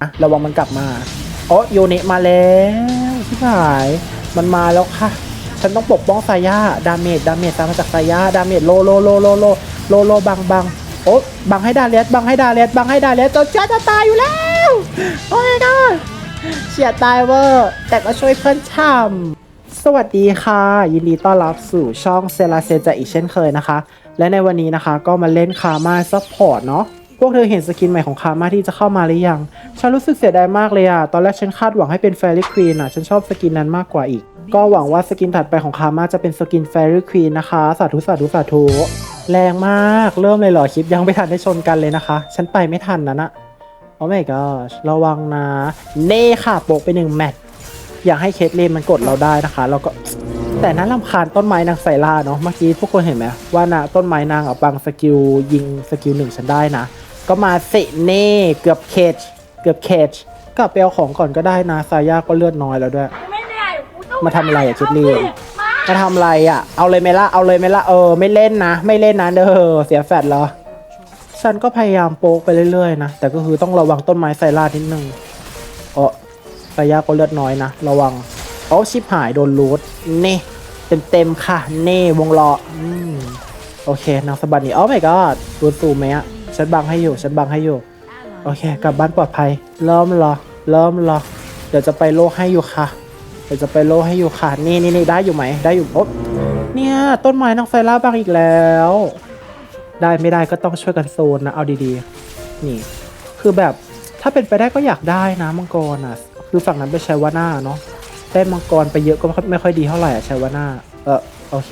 อะระวังมันกลับมาโอ้โยเนะมาแล้วที่หายมันมาแล้วค่ะ ฉันต้องปกป้องสายาดาเมจดาเมจตามมาจากสายาดาเมจโลโลโลโลโลโลโลบังบังโอ้บังให้ดาเลสบังให้ดาเลสบังให้ดาเลสจนเจ้าจะตายอยู่แล้วโอ้ยก็เฉียดตายเวอร์แต่ก็ช่วยเพื่อนช่ำสวัสดีค่ะ ยินดีต้อนรับสู่ช่องเซลาเซจะอีกเช่นเคยนะคะ และในวันนี้นะคะก็มาเล่นคามาซัพพอร์ตเนาะ พวกเธอเห็นสกินใหม่ของคามาที่จะเข้ามาหรือยัง ฉันรู้สึกเสียดายมากเลยอะตอนแรกฉันคาดหวังให้เป็น Fairy Queen อะฉันชอบสกินนั้นมากกว่าอีก ก็หวังว่าสกินถัดไปของคามาจะเป็นสกิน Fairy Queen นะคะ สาธุสาธุสาธุ แรงมาก เริ่มเลยเหรอคลิปยังไม่ทันได้ชนกันเลยนะคะ ฉันไปไม่ทันนะนะโอ้ my gosh ระวังนะ เน่ค่ะโปกไปหนึ่งแมตช์ อยากให้เคทเลนมันกดเราได้นะคะแล้วก็แต่นั้นลำคาญต้นไม้นางไซล่าเนาะเมื่อกี้ทุกคนเห็นไหมว่านะต้นไม้นางอะบังสกิลยิงสกิลหนึ่งฉันได้นะ ก็มาเสเน่เกือบเคจเกือบเคจกลับไปเอาของก่อนก็ได้นะซายาก็เลือดน้อยแล้วด้วย ไม่ได้กูต้องมาทำอะไรอะคิดลีเอาสิมามาทำอะไรอะ เอาเลยไหมล่ะ เอาเลยไหมล่ะ เออ ไม่เล่นนะ ไม่เล่นนะเด้อ เสียแฟดเหรอ ฉันก็พยายามโป๊กไปเรื่อยๆนะ แต่ก็คือต้องระวังต้นไม้ไซล่านิดนึงเออสายาก็เลือดน้อยนะ ระวังโอ้ชิบหายโดนรูทเน่เต็มๆค่ะ เน่วงล้ออืมโอเคนางสะบัดนี่โอ้ my god รูทซูมไหมอะ ฉันบังให้อยู่ฉันบังให้อยู่ โอเค กลับบ้านปลอดภัยเริ่มรอเริ่มรอเดี๋ยวจะไปโลกให้อยู่ค่ะ เดี๋ยวจะไปโลกให้อยู่ค่ะ นี่นี่นี่ได้อยู่ไหม ได้อยู่โอ๊บเนี่ย ต้นไม้นางไซล่าบางอีกแล้ว ได้ไม่ได้ก็ต้องช่วยกันโซนนะ เอาดีๆ นี่ คือแบบถ้าเป็นไปได้ก็อยากได้นะมังกรอะ คือฝั่งนั้นไปใช้วาน่าเนาะได้มังกรไปเยอะก็ไม่ค่อยดีเท่าไหร่อะใช้วาน่าเออโอเค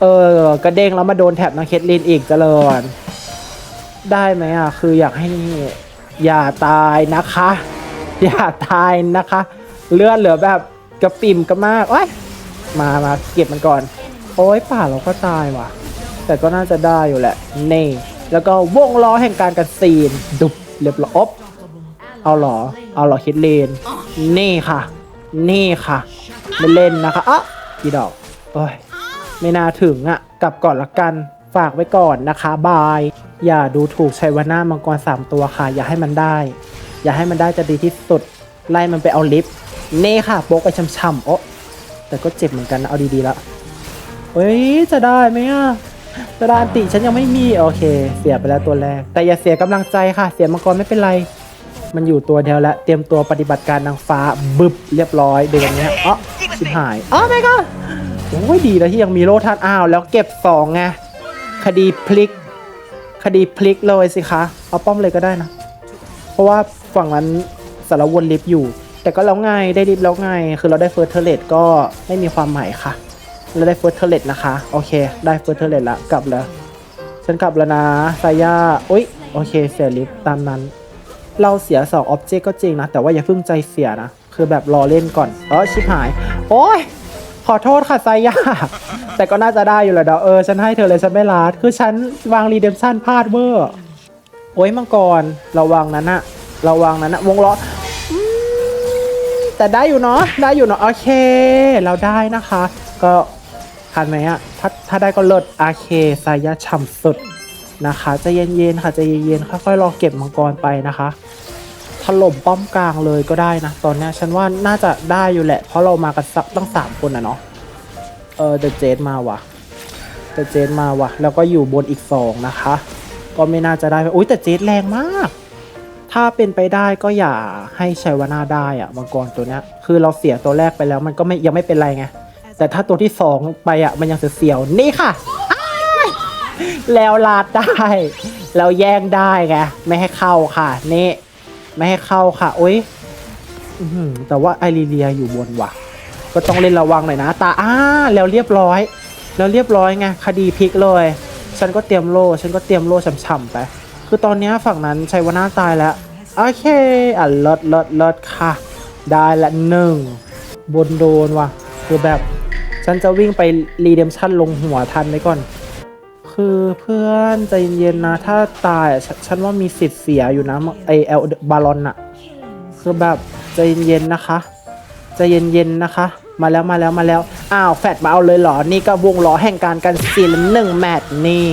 เออกระเด้งแล้วมาโดนแถบนางเคทลินอีกเจริญ ได้ไหมอะ คืออยากให้อย่าตายนะคะ อย่าตายนะคะ เลือดเหลือแบบกระปิ่มกระมากโอ้ยมามาเก็บมันก่อน โอ้ยป่าเราก็ตายว่ะ แต่ก็น่าจะได้อยู่แหละเน่แล้วก็วงล้อแห่งการกันซีนดุบเรียบร้อยอบเอาหรอ เอาหรอคิดเลนนี่ค่ะ นี่ค่ะไม่เล่นนะคะอะกี่ดอกโอ้ยไม่น่าถึงอะ กลับก่อนละกัน ฝากไว้ก่อนนะคะ บาย อย่าดูถูกชัยวนามังกรสามตัวค่ะ อย่าให้มันได้ อย่าให้มันได้จะดีที่สุด ไล่มันไปเอาลิฟต์เน่ค่ะโป๊กไปช่ำๆโอ้แต่ก็เจ็บเหมือนกันนะเอาดีๆละเฮ้ยจะได้ไหมอะจะได้อันติฉันยังไม่มีโอเค เสียไปแล้วตัวแรก แต่อย่าเสียกำลังใจค่ะ เสียมังกรไม่เป็นไร มันอยู่ตัวเดียวแล้วเตรียมตัวปฏิบัติการนางฟ้าบึบเรียบร้อยเดือนนี้อ๋อชิบหายอ๋อไม่ก็โอ้ยดีแล้วที่ยังมีโลทันอ้าวแล้วเก็บสองไงคดีพลิก คดีพลิกเลยสิคะ เอาป้อมเลยก็ได้นะ เพราะว่าฝั่งนั้นสารวนลิฟต์อยู่ แต่ก็แล้วไงได้ลิฟต์แล้วไง คือเราได้เฟิร์สเทเลตก็ไม่มีความหมายค่ะ เราได้เฟิร์สเทเลตนะคะ โอเค ได้เฟิร์สเทเลตละ กลับแล้วฉันกลับแล้วนะสายาอุ้ย โอเค เสียลิฟต์ตามนั้น เราเสีย2 o b j e c t ก็จริงนะ แต่ว่าอย่าเพิ่งใจเสียนะ คือแบบรอเล่นก่อน เออชิบหาย โอ้ย ขอโทษค่ะไซยาแต่ก็น่าจะได้อยู่แหละเดาเออ ฉันให้เธอเลยฉันไม่ลาดคือฉันวางรีเดมชั่นพลาดเวอร์โอ้ยมังกรระวังนั้นอะระวังนั้นอะวงล้อแต่ได้อยู่เนาะได้อยู่เนาะโอเค เราได้นะคะ ก็ทันไหมอะถ้าถ้าได้ก็เลิศโอเคไซยาฉ่ำสุดนะคะจะเย็นๆค่ะจะเย็นๆค่อยๆรอเก็บมังกรไปนะคะ ถล่มป้อมกลางเลยก็ได้นะ ตอนนี้ฉันว่าน่าจะได้อยู่แหละ เพราะเรามากันสักตั้งสามคนอะเนาะเออเดอะเจดมาว่ะเดอะเจดมาว่ะแล้วก็อยู่บนอีกสองนะคะ ก็ไม่น่าจะได้อุ้ยแต่เจดแรงมาก ถ้าเป็นไปได้ก็อย่าให้ชัยวนาได้อะมังกรตัวเนี้ยคือเราเสียตัวแรกไปแล้วมันก็ไม่ยังไม่เป็นไรไงแต่ถ้าตัวที่สองไปอะมันยังเสียวๆนี่ค่ะแล้วลาดได้ แล้วแย่งได้ไงไม่ให้เข้าค่ะ นี่ ไม่ให้เข้าค่ะ โอ๊ยแต่ว่าไอรีเลียอยู่บนว่ะ ก็ต้องเล่นระวังหน่อยนะ ตาอ้าแล้วเรียบร้อย แล้วเรียบร้อยไงคดีพลิกเลย ฉันก็เตรียมโล่ฉันก็เตรียมโล่ช่ำๆไป คือตอนนี้ฝั่งนั้นชัยวนาตายแล้ว โอเค อะเลิศเลิศเลิศค่ะ ได้ละหนึ่งบนโดนว่ะ คือแบบ ฉันจะวิ่งไปรีเดมชั่นลงหัวทันไว้ก่อน คือเพื่อนใจเย็นๆนะ ถ้าตายอะฉนฉันว่ามีสิทธิ์เสียอยู่นะไอเอลบาลอนอะคือแบบใจเย็นๆนะคะใจเย็นๆนะคะ มาแล้วมาแล้วมาแล้วอ้าวแฟดมาเอาเลยเหรอ นี่ก็วงล้อแห่งการกันซีลหนึ่งแมตช์นี่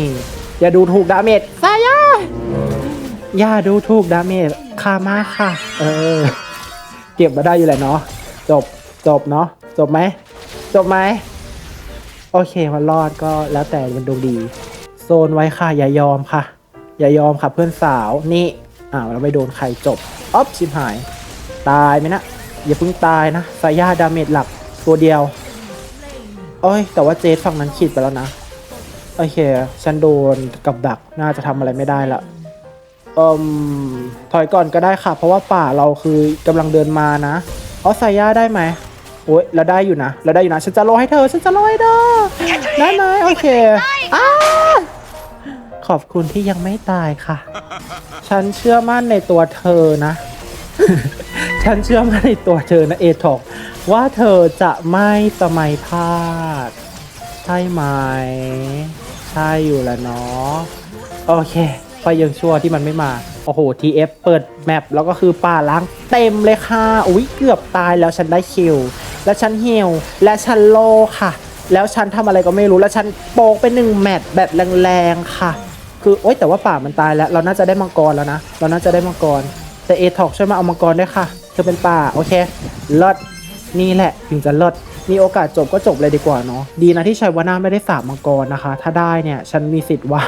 อย่าดูถูกดาเมจซายาอย่าดูถูกดาเมจคามาค่ะ เออ เก็บมาได้อยู่แหละเนาะจบจบเนาะจบไหมจบไหมโอเคมันรอดก็แล้วแต่มันดวงดี ซนไว้ค่ะ อย่ายอมค่ะ อย่ายอมค่ะเพื่อนสาวนี่อ้าวเราไม่โดนใครจบอ๊อฟชิบหาย ตายไหมนะอย่าเพิ่งตายนะสายาดาเมจหลักตัวเดียวโอ้ยแต่ว่าเจสฝั่งนั้นขีดไปแล้วนะ โอเค ฉันโดนกับดักน่าจะทำอะไรไม่ได้ละเอ่มถอยก่อนก็ได้ค่ะ เพราะว่าป่าเราคือกำลังเดินมานะเอาสายยาได้ไหมโอ้ยเราได้อยู่นะ เราได้อยู่นะ ฉันจะโรยให้เธอ ฉันจะโรยให้เธอ ได้ไหมโอเคอ้า ขอบคุณที่ยังไม่ตายค่ะ ฉันเชื่อมั่นในตัวเธอนะ ฉันเชื่อมั่นในตัวเธอนะเอทอกว่าเธอจะไม่สมัยพลาด ใช่ไหม ใช่อยู่แล้วเนาะโอเคไฟยังชั่วที่มันไม่มา โอ้โห TF เปิดแมปแล้วก็คือป่าล้างเต็มเลยค่ะ อุ้ยเกือบตายแล้วฉันได้คิว แล้วฉันเฮลและฉันโลค่ะ แล้วฉันทำอะไรก็ไม่รู้ แล้วฉันโปกไปหนึ่งแมตช์แบบแรงๆค่ะ คือโอ๊ยแต่ว่าป่ามันตายแล้ว เราน่าจะได้มังกรแล้วนะ เราน่าจะได้มังกร แต่เอทอกช่วยมาเอามังกรด้วยค่ะ เธอเป็นป่าโอเคเลิศนี่แหละถึงจะเลิศมีโอกาสจบก็จบเลยดีกว่าเนาะดีนะที่ชัยวานาไม่ได้สาบมังกรนะคะ ถ้าได้เนี่ยฉันมีสิทธิ์ว่า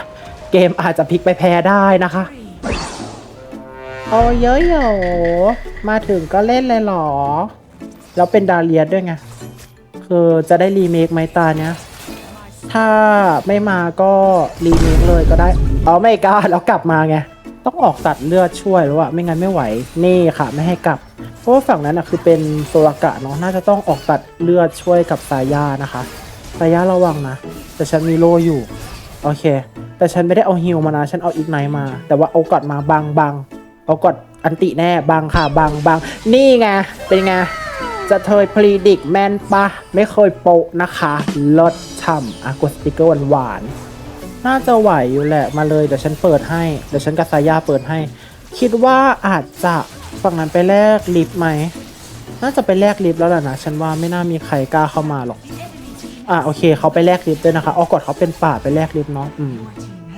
เกมอาจจะพลิกไปแพ้ได้นะคะโอ้เยอะโยมาถึงก็เล่นเลยเหรอ แล้วเป็นดาเลียสด้วยไง คือจะได้รีเมคไหมตาเนี้ย ถ้าไม่มาก็รีเมคเลยก็ได้เอาไม่กล้าแล้วกลับมาไง ต้องออกตัดเลือดช่วยแล้วอะไม่งั้นไม่ไหว นี่ค่ะ ไม่ให้กลับ เพราะว่าฝั่งนั้นอะคือเป็นโซลากะเนาะน่าจะต้องออกตัดเลือดช่วยกับสายานะคะสายาระวังนะ แต่ฉันมีโลอยู่ โอเค แต่ฉันไม่ได้เอาฮิลมานะ ฉันเอาอีกไนมา แต่ว่าเอากอดมาบังบังเอากอดอันติแน่บังค่ะบังบังนี่ไงเป็นไง จะเทยพลีดิกแมนปะไม่เคยโปะนะคะลดช่ำอะกดสติกเกอร์หวานๆน่าจะไหวอยู่แหละมาเลยเดี๋ยวฉันเปิดให้ เดี๋ยวฉันกับสายาเปิดให้ คิดว่าอาจจะฝั่งนั้นไปแลกลิฟไหม น่าจะไปแลกลิฟแล้วแหละนะ ฉันว่าไม่น่ามีใครกล้าเข้ามาหรอก อะโอเคเขาไปแลกลิฟด้วยนะคะเอากดเขาเป็นป่าไปแลกลิฟเนาะอืม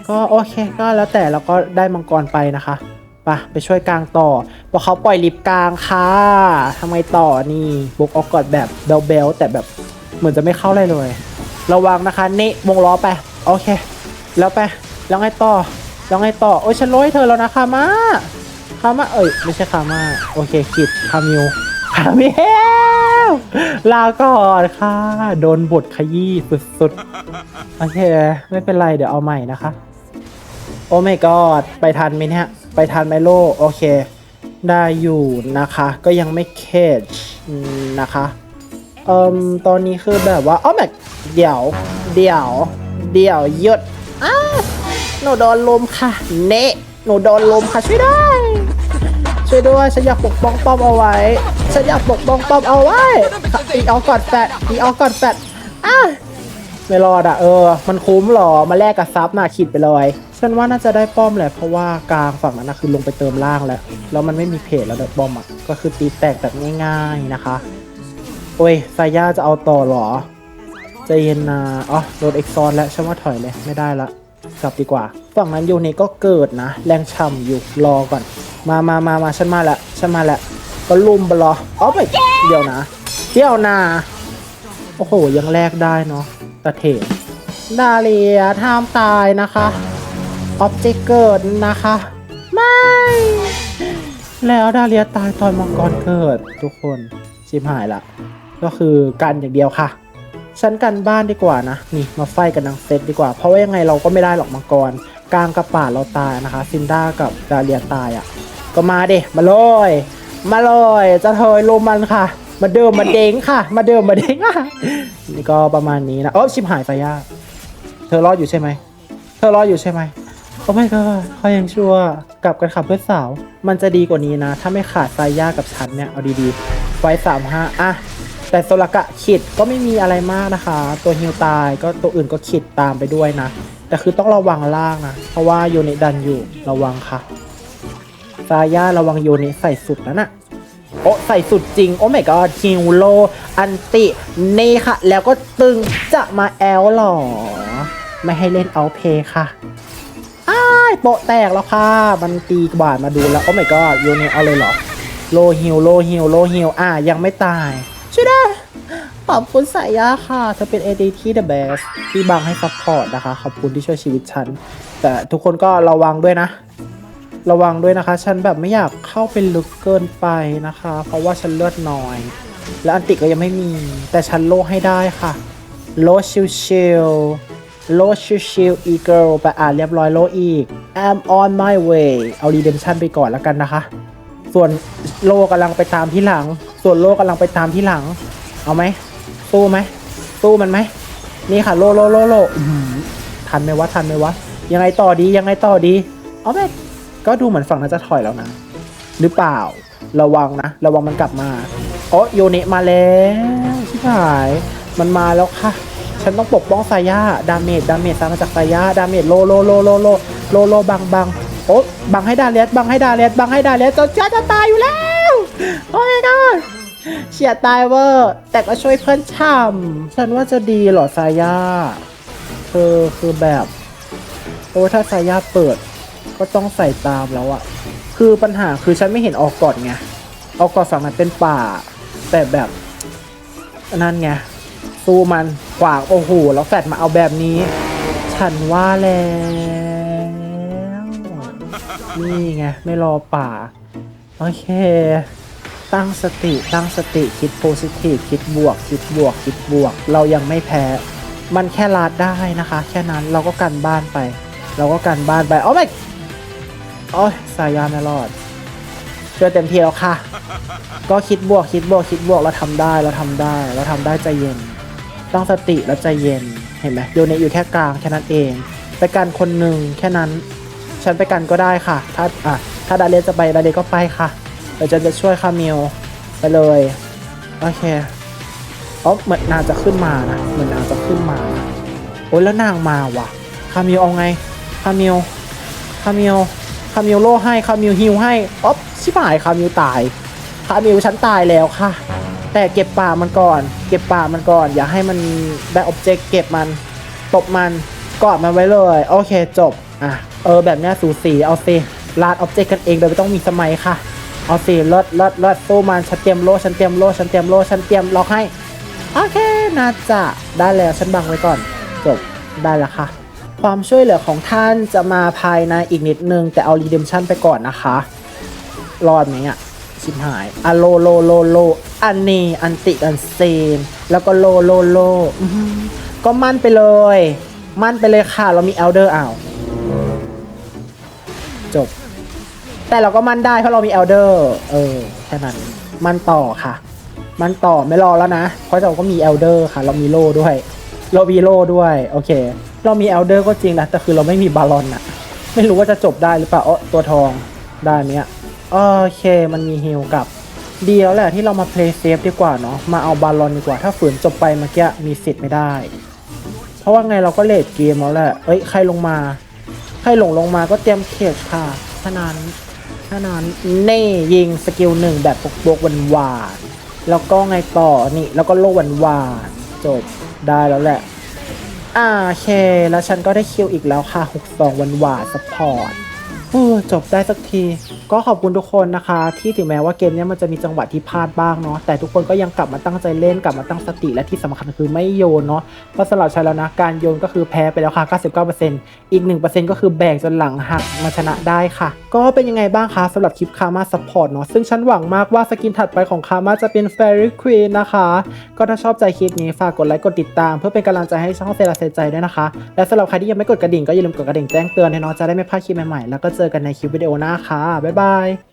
ก็โอเคก็แล้วแต่เราก็ได้มังกรไปนะคะ ไปไปช่วยกลางต่อพราะเขาปล่อยลิฟกลางค่ะทำไมต่อนี่บุกออกกอดแบบเบลเบลแต่แบบเหมือนจะไม่เข้าอะไรเลย ระวังนะคะนี่วงล้อไปโอเค แล้วไปแล้วไงต่อแล้วไงต่อโอ้ยฉันโรยเธอแล้วนะคามาคามาเอ้ยไม่ใช่คามาโอเคคิดคามิวคามิวลาก่อนค่ะ โดนบทขยี้สุดๆโอเค ไม่เป็นไรเดี๋ยวเอาใหม่นะคะ โอ้ไม่กอดไปทันไหมเนี่ย ไปทันไมโลโอเค ได้อยู่นะคะ ก็ยังไม่เคจอืมนะคะเอ่มตอนนี้คือแบบว่าอ๋อแม่เดี๋ยว เดี๋ยว เดี๋ยวหยุดอ้าหนูโดนลมค่ะ เนะหนูโดนลมค่ะช่วยได้ช่วยด้วยฉันอยากปกป้องป้อมเอาไว้ฉันอยากปกป้องป้อมเอาไว้อีเอกอดแฟดอีเอกอดแฟดอ้า ไม่รอดอะเออ มันคุ้มหรอ มาแลกกับซับน่ะขีดไปเลยฉันว่าน่าจะได้ป้อมแหละ เพราะว่ากลางฝั่งนั้นนะคือลงไปเติมล่างแล้ว แล้วมันไม่มีเพจแล้วเดป้อมอะก็คือตีแตกแบบง่ายๆนะคะ โอ้ยสายาจะเอาต่อหรอใจเย็นนะอ๋อโดนเอ็กซอนแล้วฉันว่าถอยเลย ไม่ได้ละ กลับดีกว่า ฝั่งนั้นยูนี่ก็เกิดนะ แรงช่ำอยู่ รอก่อน มามามามาฉันมาละฉันมาละ ก็ลุมไปรออ๋อไปเดี๋ยวนะ เดี๋ยวนะ โอ้โห ยังแลกได้เนาะ ตะเถนดาเลียท่ามตายนะคะออบเจกเกิดนะคะ ไม่ แล้วดาเลียตายตอนมังกรเกิด ทุกคนชิบหายละ ก็คือกันอย่างเดียวค่ะ ฉันกันบ้านดีกว่านะ นี่มาไฟกันนังเซตดีกว่า เพราะว่ายังไงเราก็ไม่ได้หรอกมังกรกลางกับป่าเราตายนะคะ ซินด้ากับดาเลียตายอะ่ะ ก็มาเดมาเลยมาเลยจะเทยลมมันค่ะ มาเดิมมาเด้งค่ะ มาเดิมมาเด้งอะนี่ก็ประมาณนี้นะโอ้ชิบหายไฟย่าเธอรอดอยู่ใช่ไหมเธอรอดอยู่ใช่ไหมโอ้ไม่ก็เขายังชั่วกลับกันขับเพื่อนสาว มันจะดีกว่านี้นะ ถ้าไม่ขาดไซย่ากับฉันเนี่ย เอาดีๆไฟสามห้าอะ แต่โซลกะขิดก็ไม่มีอะไรมากนะคะ ตัวฮิวตายก็ตัวอื่นก็ขิดตามไปด้วยนะ แต่คือต้องระวังล่างนะ เพราะว่าโยนิดันอยู่ระวังค่ะซาย่าระวังโยนิใส่สุดนะน่ะ โอ้ใส่สุดจริง โอ้ my god ฮิวโล อันติเน่ค่ะ แล้วก็ตึงจะมาแอลหรอ ไม่ให้เล่นเอาเพค่ะอ้ายโปะแตกแล้วค่ะ มันตีกบาดมาดูแล้ว โอ้ my god โยนเอาเลยเหรอ โลฮิวโลฮิวโลฮิวอะยังไม่ตาย ช่วยได้ขอบคุณสายยาค่ะ เธอเป็น AD ที่ the best ที่บังให้ซัพพอร์ตนะคะ ขอบคุณที่ช่วยชีวิตฉัน แต่ทุกคนก็ระวังด้วยนะ ระวังด้วยนะคะ ฉันแบบไม่อยากเข้าไปลึกเกินไปนะคะ เพราะว่าฉันเลือดน้อย และอันติก็ยังไม่มี แต่ฉันโลให้ได้ค่ะ โลชิวชิวโลชิวชิวอีเกิลไปอ่านเรียบร้อยโลอีก I'm on my way เอา redemption ไปก่อนแล้วกันนะคะ ส่วนโลกำลังไปตามที่หลัง ส่วนโลกำลังไปตามที่หลัง เอาไหมสู้ไหมสู้มันไหมนี่ค่ะโลโลโลโลทันไหมวะทันไหมวะยังไงต่อดียังไงต่อดีเอาไหม ก็ดูเหมือนฝั่งนั้นจะถอยแล้วนะ หรือเปล่า ระวังนะ ระวังมันกลับมาโอ้โยเนะมาแล้วชิบหาย มันมาแล้วค่ะ ฉันต้องปกป้องสายาดาเมจ ดาเมจตามมาจากสายาดาเมจโลโลโลโลโลโลโลบังบังโอ้บังให้ดาเลสบังให้ดาเลสบังให้ดาเลสจนจะจะตายอยู่แล้ว โอ้ยนะเฉียดตายเวอร์แต่ก็ช่วยเพื่อนช่ำฉันว่าจะดีเหรอสายาเธอคือแบบ โอ้ถ้าสายาเปิด ก็ต้องใส่ตามแล้วอะคือปัญหาคือฉันไม่เห็นออกก่อนไงออกก่อนฝั่งนั้นเป็นป่า แต่แบบนั่นไงสู้มันขวางโอ้โหแล้วแฟดมาเอาแบบนี้ ฉันว่าแล้วนี่ไงไม่รอป่าโอเค ตั้งสติตั้งสติคิดโพสิทีฟคิดบวก คิดบวก คิดบวก เรายังไม่แพ้ มันแค่ลาดได้นะคะ แค่นั้นเราก็กันบ้านไป เราก็กันบ้านไปโอ้ไม่ โอ้ยสายยาไม่รอดช่วยเต็มที่แล้วค่ะ ก็คิดบวกคิดบวกคิดบวกเราทำได้เราทำได้เราทำได้ใจเย็น ตั้งสติแล้วใจเย็นเห็นไหมโยเนอยู่แค่กลางแค่นั้นเอง ไปกันคนหนึ่งแค่นั้น ฉันไปกันก็ได้ค่ะ ถ้าอะถ้าดาเลจะไปดาเลก็ไปค่ะเดี๋ยวฉันจะช่วยคามิลไปเลยโอเคอ๋อเหมือนนางจะขึ้นมานะเหมือนนางจะขึ้นมาโอ้ยแล้วนางมาว่ะคามิลเอาไงคามิลคามิล คามิลโลให้คามิลฮิวให้อ๊อฟชิบหายคามิลตายคามิลฉันตายแล้วค่ะ แต่เก็บป่ามันก่อน เก็บป่ามันก่อน อย่าให้มันได้ออบเจกต์เก็บมันตบมันกอดมันไว้เลย โอเคจบอะเออแบบเนี้ยสูสีเอาสิลาดออบเจกต์กันเองโดยไม่ต้องมีสมัยค่ะ เอาสิลดลดลดสู้มันฉันเตรียมโลฉันเตรียมโลฉันเตรียมโลฉันเตรียมล็อกให้โอเคน่าจะได้แล้วฉันบังไว้ก่อน จบได้แล้วค่ะ ความช่วยเหลือของท่านจะมาภายในอีกนิดนึง แต่เอา redemption ไปก่อนนะคะ รอดไหมอะชิบหายอะโลโลโลโลอันนี้อันติอันเซน แล้วก็โลโลโลก็มั่นไปเลย มั่นไปเลยค่ะ เรามีเอลเดอร์อ้าว จบ แต่เราก็มั่นได้เพราะเรามีเอลเดอร์ เออ แค่นั้น มั่นต่อค่ะ มั่นต่อไม่รอแล้วนะ เพราะเราก็มีเอลเดอร์ค่ะ เรามีโลด้วย เรามีโลด้วย โอเค เรามีเอลเดอร์ก็จริงนะแต่คือเราไม่มีบาลอนอะไม่รู้ว่าจะจบได้หรือเปล่าเออตัวทองได้เนี้ยโอเค มันมีฮิลกับดีแล้วแหละที่เรามาเพลย์เซฟดีกว่าเนาะมาเอาบาลอนดีกว่าถ้าฝืนจบไปเมื่อกี้มีสิทธิ์ไม่ได้ เพราะว่าไงเราก็เลดเกมแล้วแหละเอ้ยใครลงมา ใครหลงลงมาก็เตรียมเคจค่ะท่านั้นท่านั้นเน่ยิงสกิลหนึ่งแบบปกบกวันหวานแล้วก็ไงต่อนี่แล้วก็โลวันหวานจบได้แล้วแหละ อ่าโอเค แล้วฉันก็ได้คิวอีกแล้วค่ะ 62 วันหวานสปอร์ตเออจบได้สักที ก็ขอบคุณทุกคนนะคะ ที่ถึงแม้ว่าเกมนี้มันจะมีจังหวะที่พลาดบ้างเนาะแต่ทุกคนก็ยังกลับมาตั้งใจเล่นกลับมาตั้งสติและที่สำคัญคือไม่โยนเนาะเพราะสำหรับฉันแล้วนะการโยนก็คือแพ้ไปแล้วค่ะ 99%อีก 1%ก็คือแบ่งจนหลังหักมาชนะได้ค่ะ ก็เป็นยังไงบ้างคะสำหรับคลิปคามาซัพพอร์ตเนาะซึ่งฉันหวังมากว่าสกินถัดไปของคามาจะเป็น Fairy Queen นะคะก็ถ้าชอบใจคลิปนี้ฝากกดไลค์กดติดตาม เพื่อเป็นกำลังใจให้ช่องเซราเซใจด้วยนะคะ และสำหรับใครที่ยังไม่กดกระดิ่งก็อย่าลืมกดกระดิ่งแจ้งเตือนให้เนาะจะได้ไม่พลาดคลิปใหม่ๆแล้วก็เจอกันในคลิปวิดีโอหน้าค่ะบ๊ายบาย Bye.